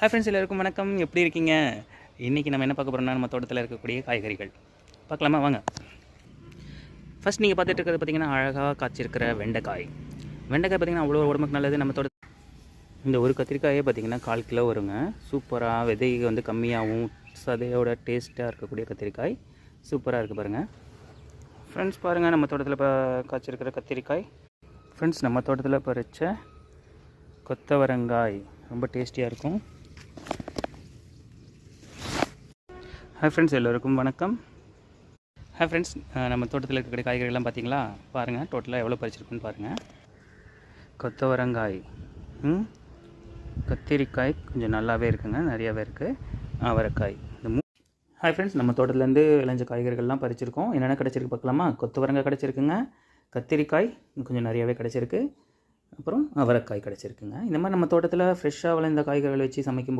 Hi friends எல்லாருக்கும் வணக்கம். எப்படி இருக்கீங்க? இன்றைக்கி நம்ம என்ன பார்க்க போகிறோம்னா நம்ம தோட்டத்தில் இருக்கக்கூடிய காய்கறிகள். பார்க்கலாமா? வாங்க. ஃபர்ஸ்ட் நீங்கள் பார்த்துட்டு இருக்கிறது பார்த்தீங்கன்னா அழகாக காய்ச்சிருக்கிற வெண்டைக்காய். வெண்டைக்காய் பார்த்தீங்கன்னா அவ்வளோ உடம்புக்கு நல்லது. நம்ம தோட்ட இந்த ஒரு கத்திரிக்காயே பார்த்தீங்கன்னா கால் கிலோ வருங்க. சூப்பராக விதை வந்து கம்மியாகவும் சதையோட டேஸ்ட்டாக இருக்கக்கூடிய கத்திரிக்காய். சூப்பராக இருக்குது பாருங்கள் ஃப்ரெண்ட்ஸ் பாருங்கள் நம்ம தோட்டத்தில் இப்போ காய்ச்சிருக்கிற கத்திரிக்காய். ஃப்ரெண்ட்ஸ் நம்ம தோட்டத்தில் பறித்த கொத்தவரங்காய். ரொம்ப டேஸ்டியாக இருக்கும். ஹாய் ஃப்ரெண்ட்ஸ் எல்லோருக்கும் வணக்கம். ஹாய் ஃப்ரெண்ட்ஸ் நம்ம தோட்டத்தில் இருக்கக்கூடிய காய்கறிகள்லாம் பார்த்தீங்களா பாருங்கள் டோட்டலாக எவ்வளோ பறிச்சிருக்குன்னு பாருங்கள் கொத்தவரங்காய். ம்? கத்திரிக்காய் கொஞ்சம் நல்லாவே இருக்குங்க நிறையாவே இருக்குது அவரைக்காய். இந்த மூ ஹாய் ஃப்ரெண்ட்ஸ் நம்ம தோட்டத்துலேருந்து விளைஞ்ச காய்கறிகள்லாம் பறிச்சிருக்கோம். என்னென்ன கிடச்சிருக்கு பார்க்கலாமா? கொத்தவரங்காய் கிடச்சிருக்குங்க கத்திரிக்காய் கொஞ்சம் நிறையாவே கிடச்சிருக்கு. அப்புறம் அவரைக்காய் கிடச்சிருக்குங்க. இந்த மாதிரி நம்ம தோட்டத்தில் ஃப்ரெஷ்ஷாக விளைந்த காய்கறிகள் வச்சு சமைக்கும்போது